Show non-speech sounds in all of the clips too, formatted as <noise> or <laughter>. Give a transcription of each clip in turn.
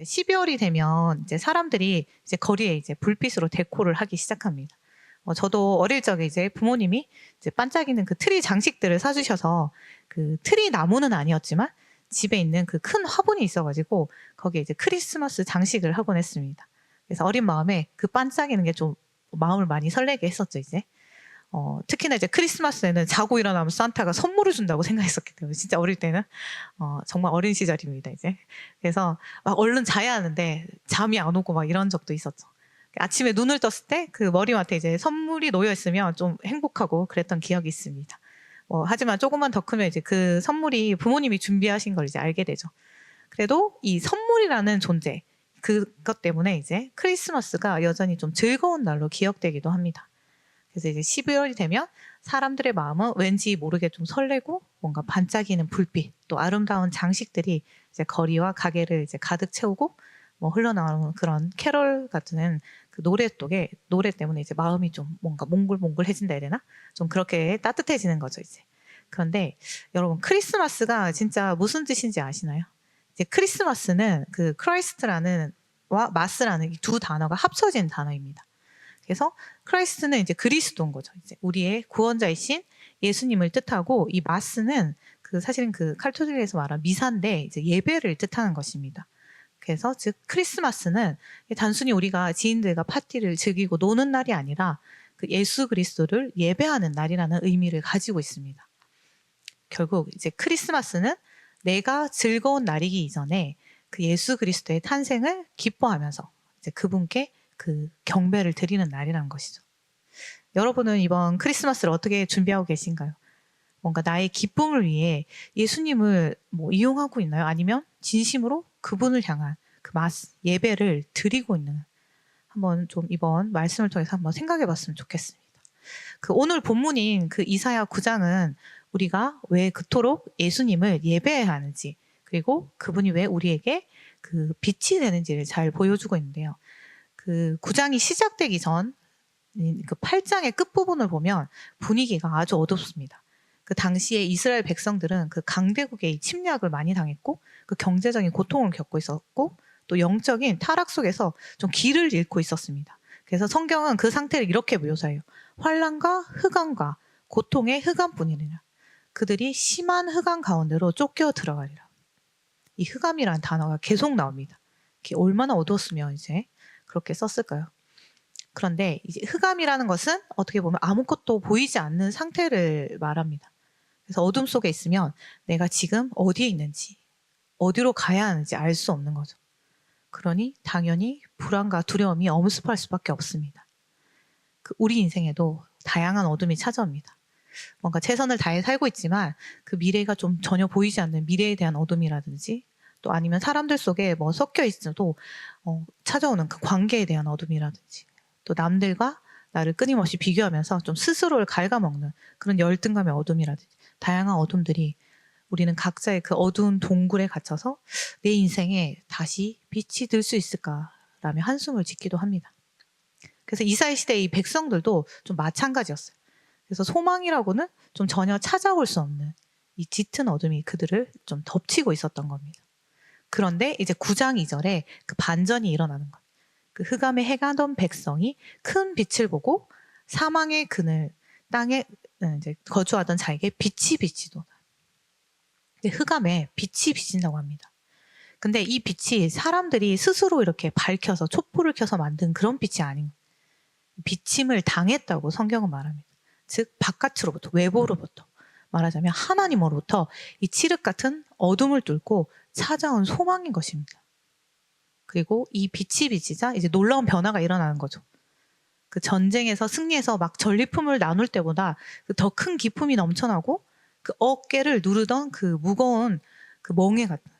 12월이 되면 이제 사람들이 이제 거리에 이제 불빛으로 데코를 하기 시작합니다. 어, 저도 어릴 적에 이제 부모님이 이제 반짝이는 그 트리 장식들을 사주셔서 그 트리 나무는 아니었지만 집에 있는 그 큰 화분이 있어가지고 거기에 이제 크리스마스 장식을 하곤 했습니다. 그래서 어린 마음에 그 반짝이는 게 좀 마음을 많이 설레게 했었죠, 이제. 어, 특히나 이제 크리스마스에는 자고 일어나면 산타가 선물을 준다고 <laughs> 생각했었기 때문에 진짜 어릴 때는 어, 정말 어린 시절입니다, 이제. 그래서 막 얼른 자야 하는데 잠이 안 오고 막 이런 적도 있었죠. 아침에 눈을 떴을 때 그 머리맡에 이제 선물이 놓여 있으면 좀 행복하고 그랬던 기억이 있습니다. 뭐 하지만 조금만 더 크면 이제 그 선물이 부모님이 준비하신 걸 이제 알게 되죠. 그래도 이 선물이라는 존재 그것 때문에 이제 크리스마스가 여전히 좀 즐거운 날로 기억되기도 합니다. 그래서 이제 12월이 되면 사람들의 마음은 왠지 모르게 좀 설레고 뭔가 반짝이는 불빛 또 아름다운 장식들이 이제 거리와 가게를 이제 가득 채우고 뭐 흘러나오는 그런 캐롤 같은 그 노래 속에 노래 때문에 이제 마음이 좀 뭔가 몽글몽글해진다 해야 되나? 좀 그렇게 따뜻해지는 거죠, 이제. 그런데 여러분 크리스마스가 진짜 무슨 뜻인지 아시나요? 이제 크리스마스는 그 크라이스트라는 와 마스라는 이 두 단어가 합쳐진 단어입니다. 그래서 크라이스트는 이제 그리스도인 거죠. 이제 우리의 구원자이신 예수님을 뜻하고 이 마스는 그 사실은 그 칼토릭에서 말한 미사인데 이제 예배를 뜻하는 것입니다. 그래서 즉 크리스마스는 단순히 우리가 지인들과 파티를 즐기고 노는 날이 아니라 그 예수 그리스도를 예배하는 날이라는 의미를 가지고 있습니다. 결국 이제 크리스마스는 내가 즐거운 날이기 이전에 그 예수 그리스도의 탄생을 기뻐하면서 이제 그분께 그 경배를 드리는 날이라는 것이죠. 여러분은 이번 크리스마스를 어떻게 준비하고 계신가요? 뭔가 나의 기쁨을 위해 예수님을 뭐 이용하고 있나요? 아니면 진심으로 그분을 향한 그 마스, 예배를 드리고 있는 한번 좀 이번 말씀을 통해서 한번 생각해 봤으면 좋겠습니다. 그 오늘 본문인 그 이사야 9장은 우리가 왜 그토록 예수님을 예배해야 하는지 그리고 그분이 왜 우리에게 그 빛이 되는지를 잘 보여주고 있는데요. 그 9장이 시작되기 전 그 8장의 끝부분을 보면 분위기가 아주 어둡습니다. 그 당시에 이스라엘 백성들은 그 강대국의 침략을 많이 당했고 그 경제적인 고통을 겪고 있었고 또 영적인 타락 속에서 좀 길을 잃고 있었습니다. 그래서 성경은 그 상태를 이렇게 묘사해요. 환란과 흑암과 고통의 흑암뿐이니라. 그들이 심한 흑암 가운데로 쫓겨 들어가리라. 이 흑암이라는 단어가 계속 나옵니다. 얼마나 어두웠으면 이제 그렇게 썼을까요? 그런데 이제 흑암이라는 것은 어떻게 보면 아무것도 보이지 않는 상태를 말합니다. 그래서 어둠 속에 있으면 내가 지금 어디에 있는지, 어디로 가야 하는지 알 수 없는 거죠. 그러니 당연히 불안과 두려움이 엄습할 수밖에 없습니다. 그 우리 인생에도 다양한 어둠이 찾아옵니다. 뭔가 최선을 다해 살고 있지만 그 미래가 좀 전혀 보이지 않는 미래에 대한 어둠이라든지 또 아니면 사람들 속에 뭐 섞여 있어도 어, 찾아오는 그 관계에 대한 어둠이라든지 또 남들과 나를 끊임없이 비교하면서 좀 스스로를 갉아먹는 그런 열등감의 어둠이라든지 다양한 어둠들이 우리는 각자의 그 어두운 동굴에 갇혀서 내 인생에 다시 빛이 들 수 있을까라며 한숨을 짓기도 합니다. 그래서 이사의 시대의 이 백성들도 좀 마찬가지였어요. 그래서 소망이라고는 좀 전혀 찾아올 수 없는 이 짙은 어둠이 그들을 좀 덮치고 있었던 겁니다. 그런데 이제 9장 2절에 그 반전이 일어나는 것. 그 흑암에 해가던 백성이 큰 빛을 보고 사망의 그늘 땅에 음, 이제 거주하던 자에게 빛이 비치도다. 흑암에 빛이 비친다고 합니다. 근데 이 빛이 사람들이 스스로 이렇게 밝혀서 촛불을 켜서 만든 그런 빛이 아닌 비침을 당했다고 성경은 말합니다. 즉 바깥으로부터 외부로부터 말하자면 하나님으로부터 이 칠흑 같은 어둠을 뚫고 찾아온 소망인 것입니다. 그리고 이 빛이 비치자 이제 놀라운 변화가 일어나는 거죠. 그 전쟁에서 승리해서 막 전리품을 나눌 때보다 그 더 큰 기쁨이 넘쳐나고 그 어깨를 누르던 그 무거운 그 멍에 같은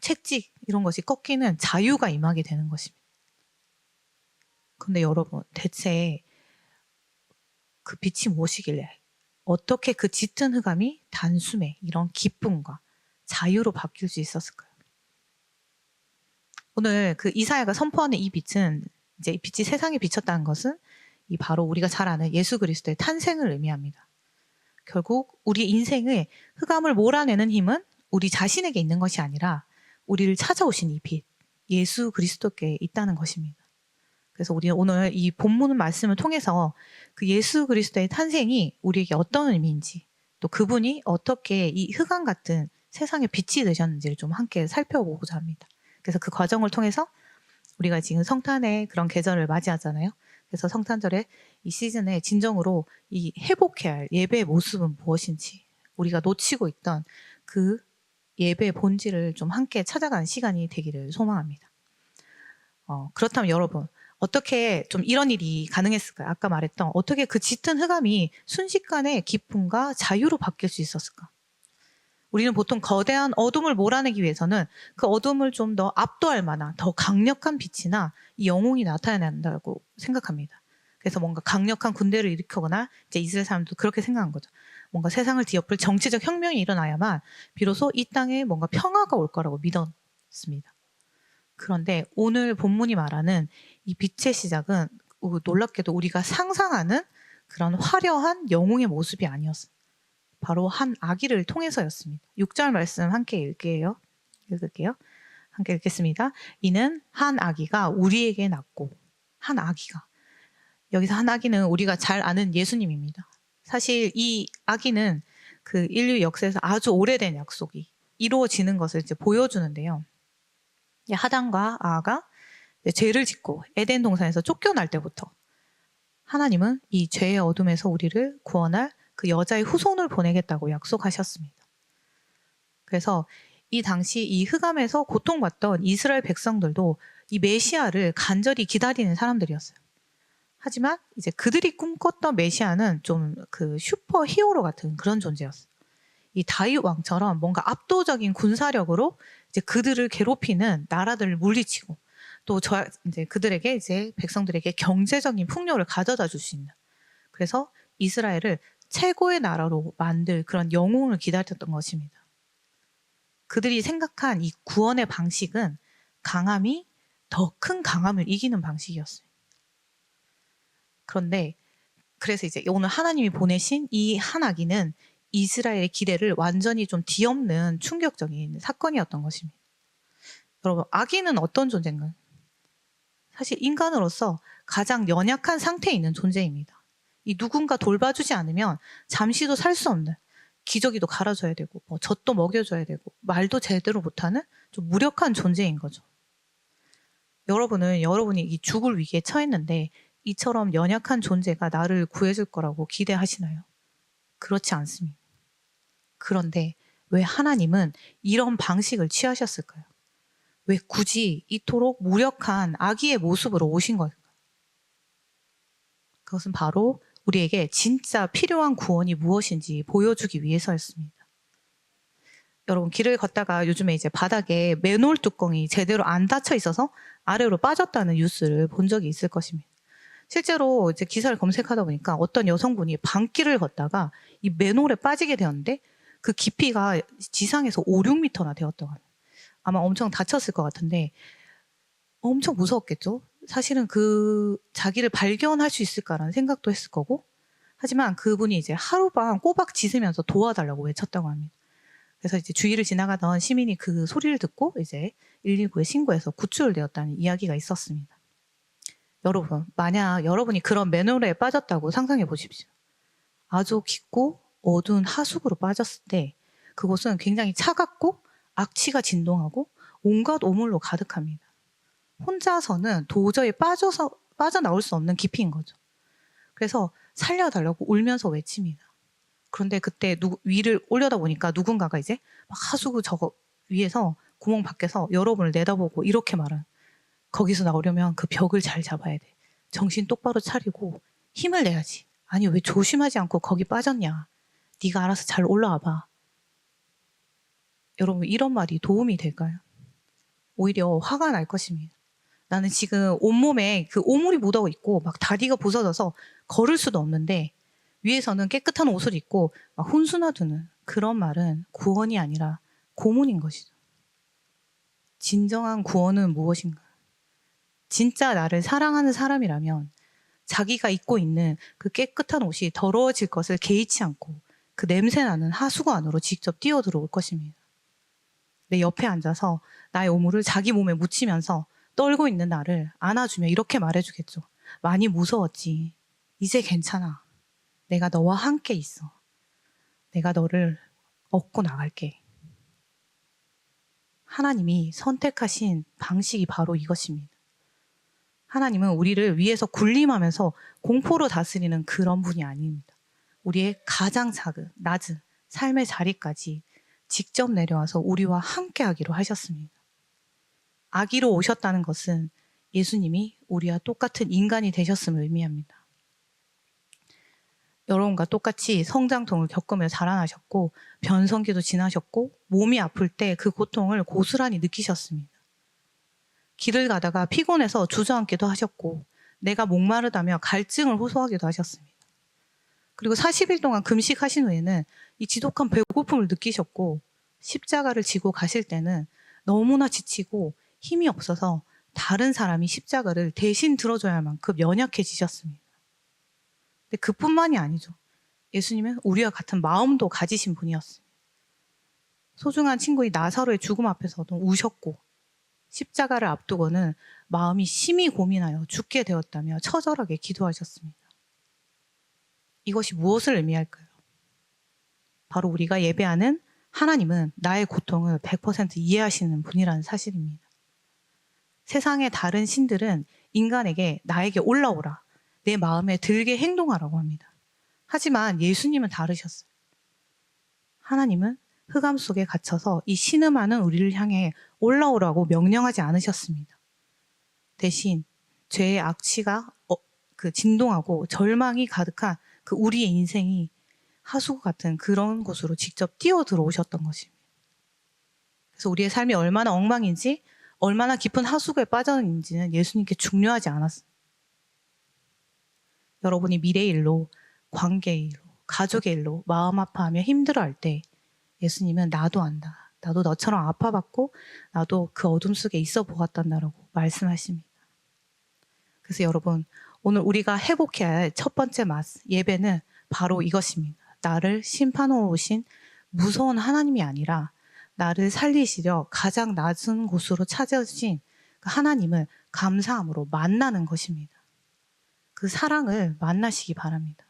채찍 이런 것이 꺾이는 자유가 임하게 되는 것입니다. 근데 여러분 대체 그 빛이 무엇이길래 어떻게 그 짙은 흑암이 단숨에 이런 기쁨과 자유로 바뀔 수 있었을까요? 오늘 그 이사야가 선포하는 이 빛은 이제 이 빛이 세상에 비쳤다는 것은 이 바로 우리가 잘 아는 예수 그리스도의 탄생을 의미합니다. 결국 우리 인생의 흑암을 몰아내는 힘은 우리 자신에게 있는 것이 아니라 우리를 찾아오신 이 빛, 예수 그리스도께 있다는 것입니다. 그래서 우리는 오늘 이 본문 말씀을 통해서 그 예수 그리스도의 탄생이 우리에게 어떤 의미인지 또 그분이 어떻게 이 흑암 같은 세상에 빛이 되셨는지를 좀 함께 살펴보고자 합니다. 그래서 그 과정을 통해서 우리가 지금 성탄의 그런 계절을 맞이하잖아요. 그래서 성탄절에 이 시즌에 진정으로 이 회복해야 할 예배의 모습은 무엇인지 우리가 놓치고 있던 그 예배의 본질을 좀 함께 찾아가는 시간이 되기를 소망합니다. 어, 그렇다면 여러분 어떻게 좀 이런 일이 가능했을까요? 아까 말했던 어떻게 그 짙은 흑암이 순식간에 기쁨과 자유로 바뀔 수 있었을까? 우리는 보통 거대한 어둠을 몰아내기 위해서는 그 어둠을 좀 더 압도할 만한 더 강력한 빛이나 이 영웅이 나타나야 한다고 생각합니다. 그래서 뭔가 강력한 군대를 일으키거나 이제 이스라엘 사람도 그렇게 생각한 거죠. 뭔가 세상을 뒤엎을 정치적 혁명이 일어나야만 비로소 이 땅에 뭔가 평화가 올 거라고 믿었습니다. 그런데 오늘 본문이 말하는 이 빛의 시작은 놀랍게도 우리가 상상하는 그런 화려한 영웅의 모습이 아니었어요. 바로 한 아기를 통해서였습니다. 6절 말씀 함께 읽게요. 읽을게요. 함께 읽겠습니다. 이는 한 아기가 우리에게 낳고 한 아기가 여기서 한 아기는 우리가 잘 아는 예수님입니다. 사실 이 아기는 그 인류 역사에서 아주 오래된 약속이 이루어지는 것을 이제 보여주는데요. 이 하단과 아가 죄를 짓고 에덴 동산에서 쫓겨날 때부터 하나님은 이 죄의 어둠에서 우리를 구원할 그 여자의 후손을 보내겠다고 약속하셨습니다. 그래서 이 당시 이 흑암에서 고통받던 이스라엘 백성들도 이 메시아를 간절히 기다리는 사람들이었어요. 하지만 이제 그들이 꿈꿨던 메시아는 좀 그 슈퍼 히어로 같은 그런 존재였어요. 이 다윗 왕처럼 뭔가 압도적인 군사력으로 이제 그들을 괴롭히는 나라들을 물리치고 또 저 이제 그들에게 이제 백성들에게 경제적인 풍요를 가져다 줄 수 있는 그래서 이스라엘을 최고의 나라로 만들 그런 영웅을 기다렸던 것입니다. 그들이 생각한 이 구원의 방식은 강함이 더 큰 강함을 이기는 방식이었어요. 그런데 그래서 이제 오늘 하나님이 보내신 이 한 아기는 이스라엘의 기대를 완전히 좀 뒤엎는 충격적인 사건이었던 것입니다. 여러분, 아기는 어떤 존재인가요? 사실 인간으로서 가장 연약한 상태에 있는 존재입니다. 이 누군가 돌봐주지 않으면 잠시도 살 수 없는 기저귀도 갈아줘야 되고 뭐 젖도 먹여줘야 되고 말도 제대로 못하는 좀 무력한 존재인 거죠. 여러분은 여러분이 이 죽을 위기에 처했는데 이처럼 연약한 존재가 나를 구해줄 거라고 기대하시나요? 그렇지 않습니다. 그런데 왜 하나님은 이런 방식을 취하셨을까요? 왜 굳이 이토록 무력한 아기의 모습으로 오신 걸까요? 그것은 바로 우리에게 진짜 필요한 구원이 무엇인지 보여주기 위해서였습니다. 여러분 길을 걷다가 요즘에 이제 바닥에 맨홀 뚜껑이 제대로 안 닫혀 있어서 아래로 빠졌다는 뉴스를 본 적이 있을 것입니다. 실제로 이제 기사를 검색하다 보니까 어떤 여성분이 밤길을 걷다가 이 맨홀에 빠지게 되었는데 그 깊이가 지상에서 5, 6미터나 되었다고 합니다. 아마 엄청 다쳤을 것 같은데 엄청 무서웠겠죠? 사실은 그 자기를 발견할 수 있을까라는 생각도 했을 거고 하지만 그분이 이제 하루밤 꼬박 짖으면서 도와달라고 외쳤다고 합니다. 그래서 이제 주위를 지나가던 시민이 그 소리를 듣고 이제 119에 신고해서 구출되었다는 이야기가 있었습니다. 여러분, 만약 여러분이 그런 맨홀에 빠졌다고 상상해 보십시오. 아주 깊고 어두운 하수구로 빠졌을 때 그곳은 굉장히 차갑고 악취가 진동하고 온갖 오물로 가득합니다. 혼자서는 도저히 빠져서 빠져나올 수 없는 깊이인 거죠. 그래서 살려달라고 울면서 외칩니다. 그런데 그때 누, 위를 올려다 보니까 누군가가 이제 막 하수구 저거 위에서 구멍 밖에서 여러분을 내다보고 이렇게 말은 거기서 나오려면 그 벽을 잘 잡아야 돼. 정신 똑바로 차리고 힘을 내야지. 아니 왜 조심하지 않고 거기 빠졌냐. 네가 알아서 잘 올라와 봐. 여러분 이런 말이 도움이 될까요? 오히려 화가 날 것입니다. 나는 지금 온몸에 그 오물이 묻어 있고 막 다리가 부서져서 걸을 수도 없는데 위에서는 깨끗한 옷을 입고 막 혼수나 두는 그런 말은 구원이 아니라 고문인 것이죠. 진정한 구원은 무엇인가? 진짜 나를 사랑하는 사람이라면 자기가 입고 있는 그 깨끗한 옷이 더러워질 것을 개의치 않고 그 냄새 나는 하수구 안으로 직접 뛰어 들어올 것입니다. 내 옆에 앉아서 나의 오물을 자기 몸에 묻히면서 떨고 있는 나를 안아주며 이렇게 말해주겠죠. 많이 무서웠지. 이제 괜찮아. 내가 너와 함께 있어. 내가 너를 얻고 나갈게. 하나님이 선택하신 방식이 바로 이것입니다. 하나님은 우리를 위에서 군림하면서 공포로 다스리는 그런 분이 아닙니다. 우리의 가장 작은, 낮은 삶의 자리까지 직접 내려와서 우리와 함께 하기로 하셨습니다. 아기로 오셨다는 것은 예수님이 우리와 똑같은 인간이 되셨음을 의미합니다. 여러분과 똑같이 성장통을 겪으며 자라나셨고 변성기도 지나셨고 몸이 아플 때 그 고통을 고스란히 느끼셨습니다. 길을 가다가 피곤해서 주저앉기도 하셨고 내가 목마르다며 갈증을 호소하기도 하셨습니다. 그리고 40일 동안 금식하신 후에는 이 지독한 배고픔을 느끼셨고 십자가를 지고 가실 때는 너무나 지치고 힘이 없어서 다른 사람이 십자가를 대신 들어줘야 할 만큼 연약해지셨습니다. 근데 그뿐만이 아니죠. 예수님은 우리와 같은 마음도 가지신 분이었습니다. 소중한 친구인 나사로의 죽음 앞에서도 우셨고 십자가를 앞두고는 마음이 심히 고민하여 죽게 되었다며 처절하게 기도하셨습니다. 이것이 무엇을 의미할까요? 바로 우리가 예배하는 하나님은 나의 고통을 100% 이해하시는 분이라는 사실입니다. 세상의 다른 신들은 인간에게 나에게 올라오라, 내 마음에 들게 행동하라고 합니다. 하지만 예수님은 다르셨어요. 하나님은 흑암 속에 갇혀서 이 신음하는 우리를 향해 올라오라고 명령하지 않으셨습니다. 대신 죄의 악취가 어, 그 진동하고 절망이 가득한 그 우리의 인생이 하수구 같은 그런 곳으로 직접 뛰어 들어오셨던 것입니다. 그래서 우리의 삶이 얼마나 엉망인지, 얼마나 깊은 하수구에 빠졌는지는 예수님께 중요하지 않았습니다. 여러분이 미래의 일로, 관계의 일로, 가족의 일로 마음 아파하며 힘들어할 때 예수님은 나도 안다. 나도 너처럼 아파봤고 나도 그 어둠 속에 있어 보았단다라고 말씀하십니다. 그래서 여러분 오늘 우리가 회복해야 할 첫 번째 맛 예배는 바로 이것입니다. 나를 심판해 오신 무서운 하나님이 아니라 나를 살리시려 가장 낮은 곳으로 찾아주신 그 하나님을 감사함으로 만나는 것입니다. 그 사랑을 만나시기 바랍니다.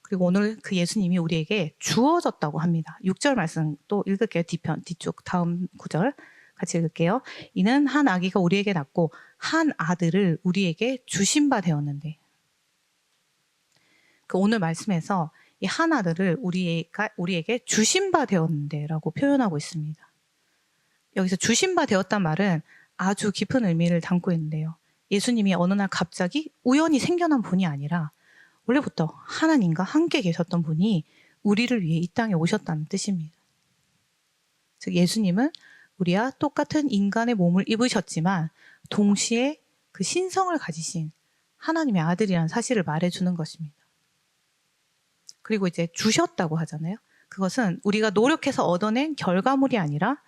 그리고 오늘 그 예수님이 우리에게 주어졌다고 합니다. 6절 말씀 또 읽을게요. 뒤편, 뒤쪽 다음 구절 같이 읽을게요. 이는 한 아기가 우리에게 낳고 한 아들을 우리에게 주신 바 되었는데 그 오늘 말씀에서 이한 아들을 우리가 우리에게 주신 바 되었는데라고 표현하고 있습니다. 여기서 주신 바 되었단 말은 아주 깊은 의미를 담고 있는데요. 예수님이 어느 날 갑자기 우연히 생겨난 분이 아니라 원래부터 하나님과 함께 계셨던 분이 우리를 위해 이 땅에 오셨다는 뜻입니다. 즉 예수님은 우리와 똑같은 인간의 몸을 입으셨지만 동시에 그 신성을 가지신 하나님의 아들이라는 사실을 말해주는 것입니다. 그리고 이제 주셨다고 하잖아요. 그것은 우리가 노력해서 얻어낸 결과물이 아니라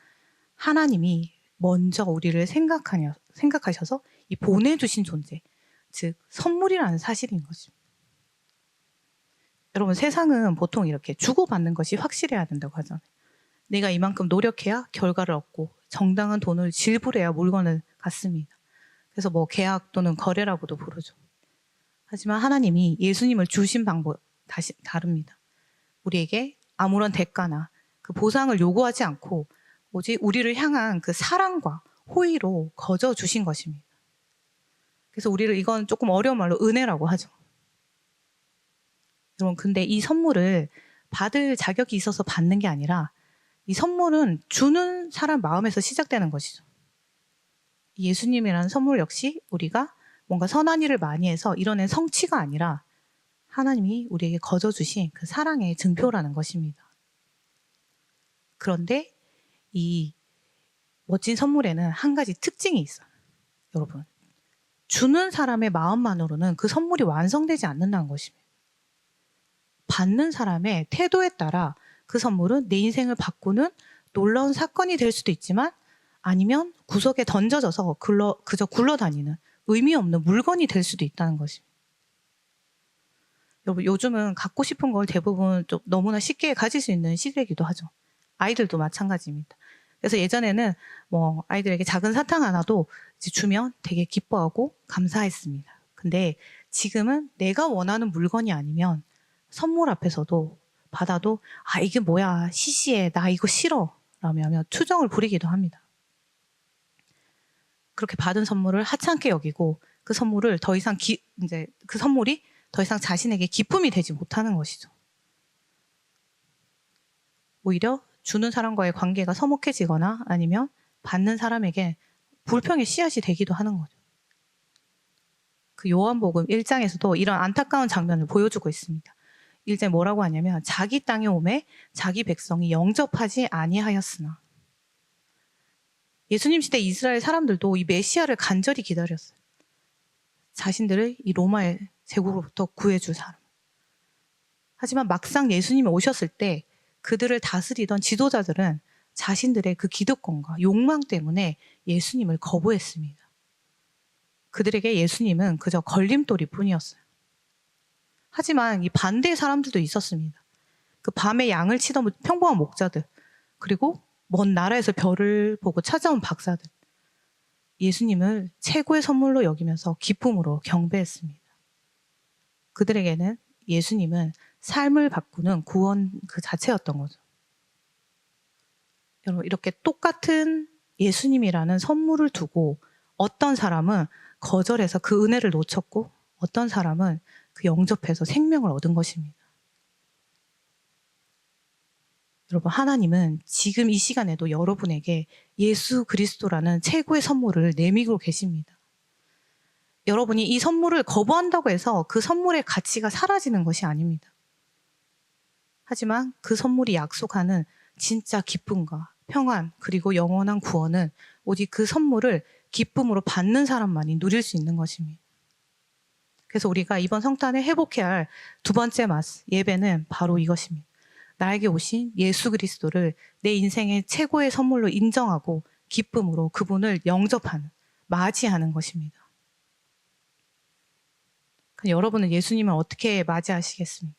하나님이 먼저 우리를 생각하냐, 생각하셔서 이 보내주신 존재, 즉 선물이라는 사실인 것입니다. 여러분 세상은 보통 이렇게 주고받는 것이 확실해야 된다고 하잖아요. 내가 이만큼 노력해야 결과를 얻고 정당한 돈을 지불해야 물건을 갖습니다. 그래서 뭐 계약 또는 거래라고도 부르죠. 하지만 하나님이 예수님을 주신 방법 다시 다릅니다. 우리에게 아무런 대가나 그 보상을 요구하지 않고 오직 우리를 향한 그 사랑과 호의로 거저 주신 것입니다. 그래서 우리를 이건 조금 어려운 말로 은혜라고 하죠. 여러분, 근데 이 선물을 받을 자격이 있어서 받는 게 아니라 이 선물은 주는 사람 마음에서 시작되는 것이죠. 예수님이라는 선물 역시 우리가 뭔가 선한 일을 많이 해서 이뤄낸 성취가 아니라 하나님이 우리에게 거저 주신 그 사랑의 증표라는 것입니다. 그런데 이 멋진 선물에는 한 가지 특징이 있어요. 여러분. 주는 사람의 마음만으로는 그 선물이 완성되지 않는다는 것입니다. 받는 사람의 태도에 따라 그 선물은 내 인생을 바꾸는 놀라운 사건이 될 수도 있지만 아니면 구석에 던져져서 굴러, 그저 굴러다니는 의미 없는 물건이 될 수도 있다는 것입니다. 요즘은 갖고 싶은 걸 대부분 좀 너무나 쉽게 가질 수 있는 시대이기도 하죠. 아이들도 마찬가지입니다. 그래서 예전에는 뭐 아이들에게 작은 사탕 하나도 주면 되게 기뻐하고 감사했습니다. 근데 지금은 내가 원하는 물건이 아니면 선물 앞에서도 받아도 아 이게 뭐야 시시해 나 이거 싫어 라며 투정을 부리기도 합니다. 그렇게 받은 선물을 하찮게 여기고 그 선물을 더 이상 기, 이제 그 선물이 더 이상 자신에게 기쁨이 되지 못하는 것이죠. 오히려 주는 사람과의 관계가 서먹해지거나 아니면 받는 사람에게 불평의 씨앗이 되기도 하는 거죠. 그 요한복음 1장에서도 이런 안타까운 장면을 보여주고 있습니다. 1장 뭐라고 하냐면 자기 땅에 오매 자기 백성이 영접하지 아니하였으나 예수님 시대 이스라엘 사람들도 이 메시아를 간절히 기다렸어요. 자신들을 이 로마의 제국으로부터 구해줄 사람. 하지만 막상 예수님이 오셨을 때 그들을 다스리던 지도자들은 자신들의 그 기득권과 욕망 때문에 예수님을 거부했습니다. 그들에게 예수님은 그저 걸림돌이 뿐이었어요. 하지만 이 반대의 사람들도 있었습니다. 그 밤에 양을 치던 평범한 목자들, 그리고 먼 나라에서 별을 보고 찾아온 박사들. 예수님을 최고의 선물로 여기면서 기쁨으로 경배했습니다. 그들에게는 예수님은 삶을 바꾸는 구원 그 자체였던 거죠. 여러분, 이렇게 똑같은 예수님이라는 선물을 두고 어떤 사람은 거절해서 그 은혜를 놓쳤고 어떤 사람은 그 영접해서 생명을 얻은 것입니다. 여러분, 하나님은 지금 이 시간에도 여러분에게 예수 그리스도라는 최고의 선물을 내미고 계십니다. 여러분이 이 선물을 거부한다고 해서 그 선물의 가치가 사라지는 것이 아닙니다. 하지만 그 선물이 약속하는 진짜 기쁨과 평안 그리고 영원한 구원은 오직 그 선물을 기쁨으로 받는 사람만이 누릴 수 있는 것입니다. 그래서 우리가 이번 성탄에 회복해야 할 두 번째 마스 예배는 바로 이것입니다. 나에게 오신 예수 그리스도를 내 인생의 최고의 선물로 인정하고 기쁨으로 그분을 영접하는, 맞이하는 것입니다. 여러분은 예수님을 어떻게 맞이하시겠습니까?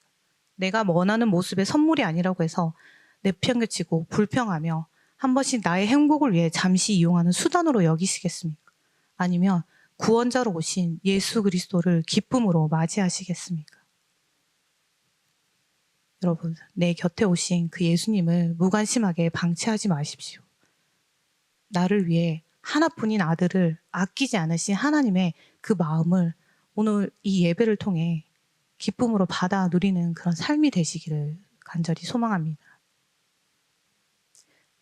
내가 원하는 모습의 선물이 아니라고 해서 내팽개치고 불평하며 한 번씩 나의 행복을 위해 잠시 이용하는 수단으로 여기시겠습니까? 아니면 구원자로 오신 예수 그리스도를 기쁨으로 맞이하시겠습니까? 여러분, 내 곁에 오신 그 예수님을 무관심하게 방치하지 마십시오. 나를 위해 하나뿐인 아들을 아끼지 않으신 하나님의 그 마음을 오늘 이 예배를 통해 기쁨으로 받아 누리는 그런 삶이 되시기를 간절히 소망합니다.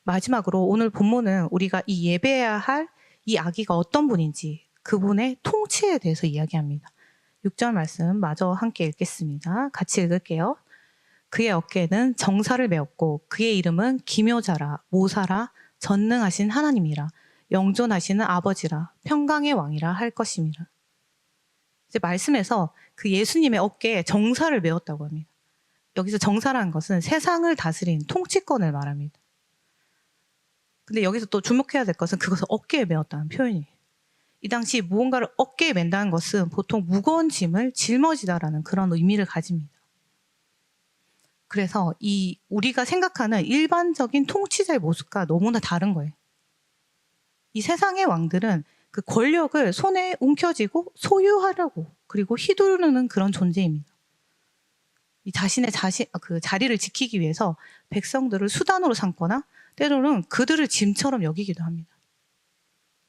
마지막으로 오늘 본문은 우리가 이 예배해야 할 이 아기가 어떤 분인지 그분의 통치에 대해서 이야기합니다. 6절 말씀 마저 함께 읽겠습니다. 같이 읽을게요. 그의 어깨에는 정사를 메었고 그의 이름은 기묘자라 모사라 전능하신 하나님이라 영존하시는 아버지라 평강의 왕이라 할 것입니다. 이제 말씀에서 그 예수님의 어깨에 정사를 메었다고 합니다. 여기서 정사라는 것은 세상을 다스린 통치권을 말합니다. 근데 여기서 또 주목해야 될 것은 그것을 어깨에 메었다는 표현이에요. 이 당시 무언가를 어깨에 맨다는 것은 보통 무거운 짐을 짊어지다라는 그런 의미를 가집니다. 그래서 이 우리가 생각하는 일반적인 통치자의 모습과 너무나 다른 거예요. 이 세상의 왕들은 그 권력을 손에 움켜쥐고 소유하려고 그리고 휘두르는 그런 존재입니다. 이 자신의 자신 그 자리를 지키기 위해서 백성들을 수단으로 삼거나 때로는 그들을 짐처럼 여기기도 합니다.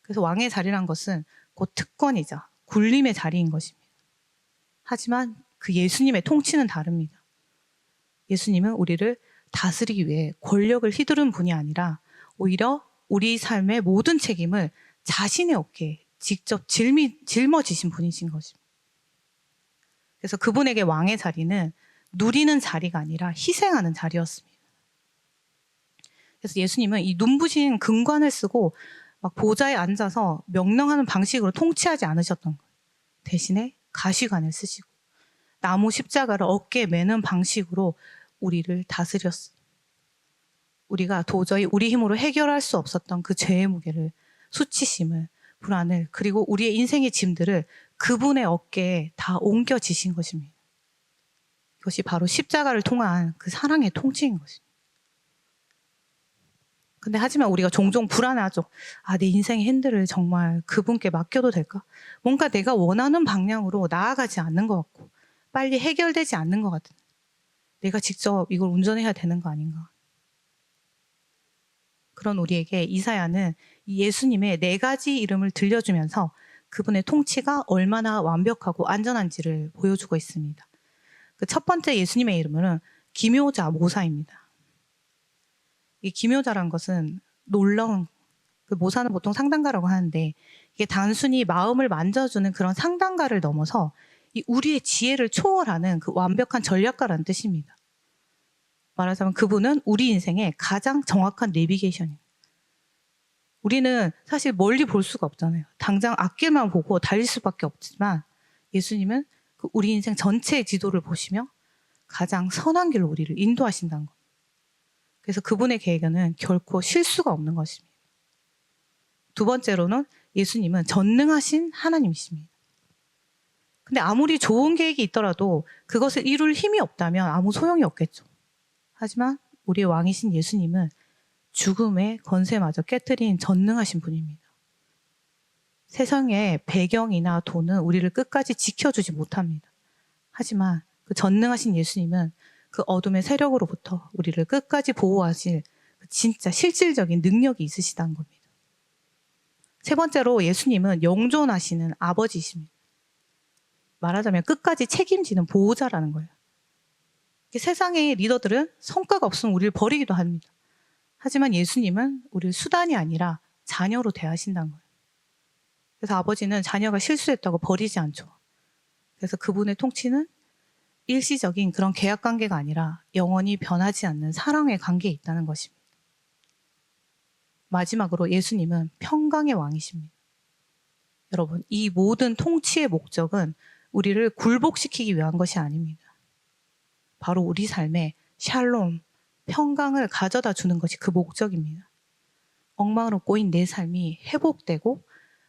그래서 왕의 자리란 것은 곧 특권이자 굴림의 자리인 것입니다. 하지만 그 예수님의 통치는 다릅니다. 예수님은 우리를 다스리기 위해 권력을 휘두른 분이 아니라 오히려 우리 삶의 모든 책임을 자신의 어깨에 직접 짊이, 짊어지신 분이신 것입니다. 그래서 그분에게 왕의 자리는 누리는 자리가 아니라 희생하는 자리였습니다. 그래서 예수님은 이 눈부신 금관을 쓰고 막 보좌에 앉아서 명령하는 방식으로 통치하지 않으셨던 거예요. 대신에 가시관을 쓰시고 나무 십자가를 어깨에 매는 방식으로 우리를 다스렸어요. 우리가 도저히 우리 힘으로 해결할 수 없었던 그 죄의 무게를 수치심을 불안을 그리고 우리의 인생의 짐들을 그분의 어깨에 다 옮겨지신 것입니다. 이것이 바로 십자가를 통한 그 사랑의 통치인 것입니다. 근데 하지만 우리가 종종 불안하죠. 아, 내 인생의 핸들을 정말 그분께 맡겨도 될까? 뭔가 내가 원하는 방향으로 나아가지 않는 것 같고, 빨리 해결되지 않는 것 같은. 내가 직접 이걸 운전해야 되는 거 아닌가? 그런 우리에게 이사야는 이 예수님의 네 가지 이름을 들려주면서 그분의 통치가 얼마나 완벽하고 안전한지를 보여주고 있습니다. 그 첫 번째 예수님의 이름은 기묘자 모사입니다. 이 기묘자란 것은 놀라운 그 모사는 보통 상담가라고 하는데 이게 단순히 마음을 만져주는 그런 상담가를 넘어서 이 우리의 지혜를 초월하는 그 완벽한 전략가라는 뜻입니다. 말하자면 그분은 우리 인생의 가장 정확한 내비게이션입니다. 우리는 사실 멀리 볼 수가 없잖아요. 당장 앞길만 보고 달릴 수밖에 없지만 예수님은 그 우리 인생 전체의 지도를 보시며 가장 선한 길로 우리를 인도하신다는 것. 그래서 그분의 계획에는 결코 실수가 없는 것입니다. 두 번째로는 예수님은 전능하신 하나님이십니다. 근데 아무리 좋은 계획이 있더라도 그것을 이룰 힘이 없다면 아무 소용이 없겠죠. 하지만 우리의 왕이신 예수님은 죽음의 권세마저 깨뜨린 전능하신 분입니다. 세상의 배경이나 돈은 우리를 끝까지 지켜주지 못합니다. 하지만 그 전능하신 예수님은 그 어둠의 세력으로부터 우리를 끝까지 보호하실 그 진짜 실질적인 능력이 있으시다는 겁니다. 세 번째로 예수님은 영존하시는 아버지이십니다. 말하자면 끝까지 책임지는 보호자라는 거예요. 세상의 리더들은 성과가 없으면 우리를 버리기도 합니다. 하지만 예수님은 우리를 수단이 아니라 자녀로 대하신다는 거예요. 그래서 아버지는 자녀가 실수했다고 버리지 않죠. 그래서 그분의 통치는 일시적인 그런 계약 관계가 아니라 영원히 변하지 않는 사랑의 관계에 있다는 것입니다. 마지막으로 예수님은 평강의 왕이십니다. 여러분, 이 모든 통치의 목적은 우리를 굴복시키기 위한 것이 아닙니다. 바로 우리 삶에 샬롬, 평강을 가져다 주는 것이 그 목적입니다. 엉망으로 꼬인 내 삶이 회복되고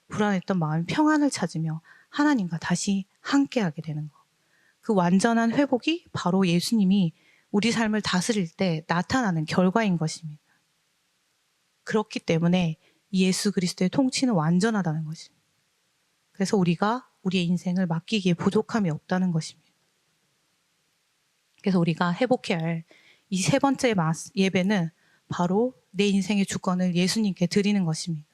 불안했던 마음 평안을 찾으며 하나님과 다시 함께하게 되는 것. 그 완전한 회복이 바로 예수님이 우리 삶을 다스릴 때 나타나는 결과인 것입니다. 그렇기 때문에 예수 그리스도의 통치는 완전하다는 것입니다. 그래서 우리가 우리의 인생을 맡기기에 부족함이 없다는 것입니다. 그래서 우리가 회복해야 할 이 세 번째 예배는 바로 내 인생의 주권을 예수님께 드리는 것입니다.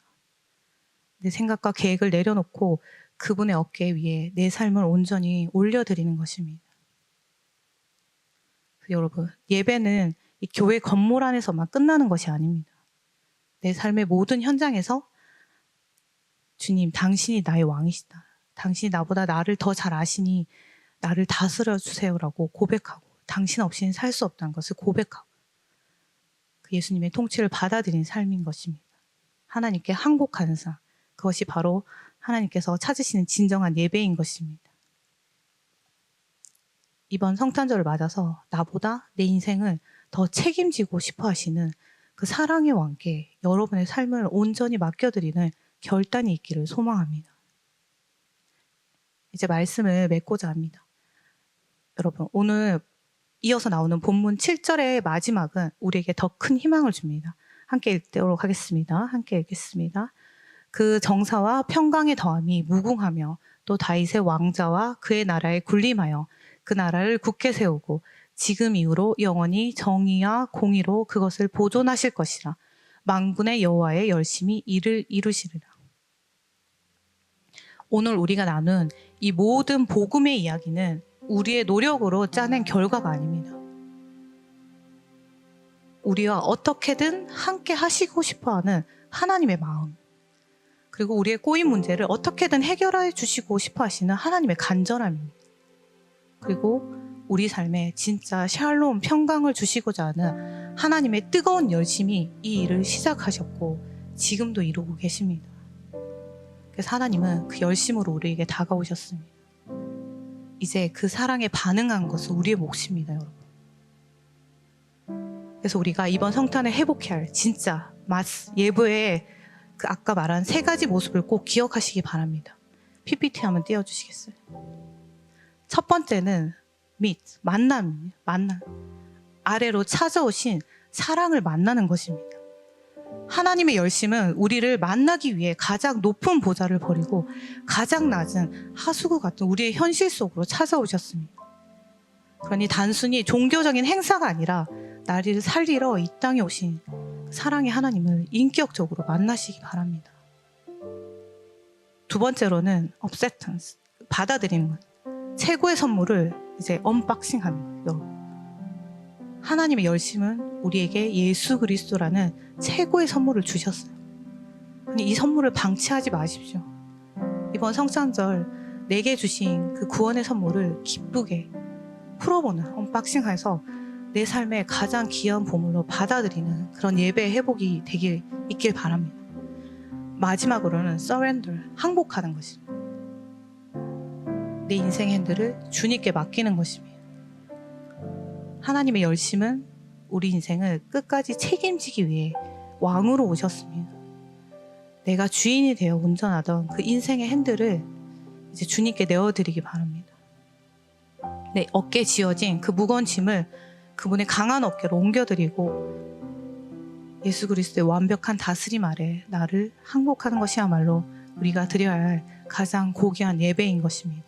내 생각과 계획을 내려놓고 그분의 어깨 위에 내 삶을 온전히 올려드리는 것입니다. 여러분, 예배는 이 교회 건물 안에서만 끝나는 것이 아닙니다. 내 삶의 모든 현장에서 주님, 당신이 나의 왕이시다. 당신이 나보다 나를 더 잘 아시니 나를 다스려 주세요라고 고백하고 당신 없이는 살 수 없다는 것을 고백하고 그 예수님의 통치를 받아들인 삶인 것입니다. 하나님께 항복하는 삶. 그것이 바로 하나님께서 찾으시는 진정한 예배인 것입니다. 이번 성탄절을 맞아서 나보다 내 인생을 더 책임지고 싶어 하시는 그 사랑의 왕께 여러분의 삶을 온전히 맡겨드리는 결단이 있기를 소망합니다. 이제 말씀을 맺고자 합니다. 여러분, 오늘 이어서 나오는 본문 7절의 마지막은 우리에게 더 큰 희망을 줍니다. 함께 읽도록 하겠습니다. 함께 읽겠습니다. 그 정사와 평강의 더함이 무궁하며 또 다윗의 왕자와 그의 나라에 군림하여 그 나라를 굳게 세우고 지금 이후로 영원히 정의와 공의로 그것을 보존하실 것이라 만군의 여호와의 열심히 일을 이루시리라. 오늘 우리가 나눈 이 모든 복음의 이야기는 우리의 노력으로 짜낸 결과가 아닙니다. 우리와 어떻게든 함께 하시고 싶어 하는 하나님의 마음. 그리고 우리의 꼬인 문제를 어떻게든 해결해 주시고 싶어 하시는 하나님의 간절함입니다. 그리고 우리 삶에 진짜 샬롬 평강을 주시고자 하는 하나님의 뜨거운 열심이 이 일을 시작하셨고 지금도 이루고 계십니다. 그래서 하나님은 그 열심으로 우리에게 다가오셨습니다. 이제 그 사랑에 반응한 것은 우리의 몫입니다, 여러분. 그래서 우리가 이번 성탄에 회복해야 할 진짜 마스 예부의 그 아까 말한 세 가지 모습을 꼭 기억하시기 바랍니다. PPT 한번 띄워주시겠어요? 첫 번째는 밋 만남, 만남. 아래로 찾아오신 사랑을 만나는 것입니다. 하나님의 열심은 우리를 만나기 위해 가장 높은 보좌를 버리고 가장 낮은 하수구 같은 우리의 현실 속으로 찾아오셨습니다. 그러니 단순히 종교적인 행사가 아니라 나를 살리러 이 땅에 오신 사랑의 하나님을 인격적으로 만나시기 바랍니다. 두 번째로는 acceptance, 받아들이는 것. 최고의 선물을 이제 언박싱합니다. 여러분. 하나님의 열심은 우리에게 예수 그리스도라는 최고의 선물을 주셨어요. 이 선물을 방치하지 마십시오. 이번 성탄절 내게 주신 그 구원의 선물을 기쁘게 풀어보는 언박싱해서 내 삶의 가장 귀한 보물로 받아들이는 그런 예배 회복이 되길 있길 바랍니다. 마지막으로는 surrender, 항복하는 것입니다. 내 인생 핸들을 주님께 맡기는 것입니다. 하나님의 열심은 우리 인생을 끝까지 책임지기 위해 왕으로 오셨습니다. 내가 주인이 되어 운전하던 그 인생의 핸들을 이제 주님께 내어드리기 바랍니다. 내 어깨에 지어진 그 무거운 짐을 그분의 강한 어깨로 옮겨드리고 예수 그리스도의 완벽한 다스림 아래 나를 항복하는 것이야말로 우리가 드려야 할 가장 고귀한 예배인 것입니다.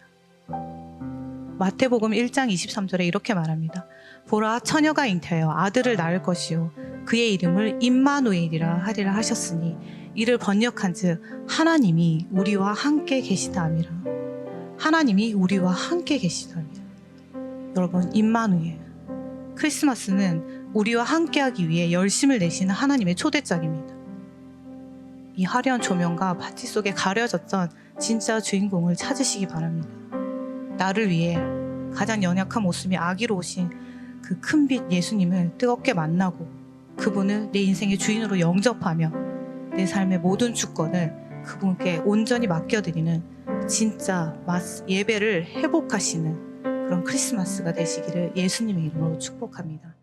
마태복음 1장 23절에 이렇게 말합니다. 보라 처녀가 잉태하여 아들을 낳을 것이요 그의 이름을 임마누엘이라 하리라 하셨으니 이를 번역한즉 하나님이 우리와 함께 계시다함이라. 하나님이 우리와 함께 계시다함이라. 여러분 임마누엘 크리스마스는 우리와 함께하기 위해 열심을 내시는 하나님의 초대장입니다. 이 화려한 조명과 파티 속에 가려졌던 진짜 주인공을 찾으시기 바랍니다. 나를 위해 가장 연약한 모습이 아기로 오신 그 큰 빛 예수님을 뜨겁게 만나고 그분을 내 인생의 주인으로 영접하며 내 삶의 모든 주권을 그분께 온전히 맡겨드리는 진짜 예배를 회복하시는 그런 크리스마스가 되시기를 예수님의 이름으로 축복합니다.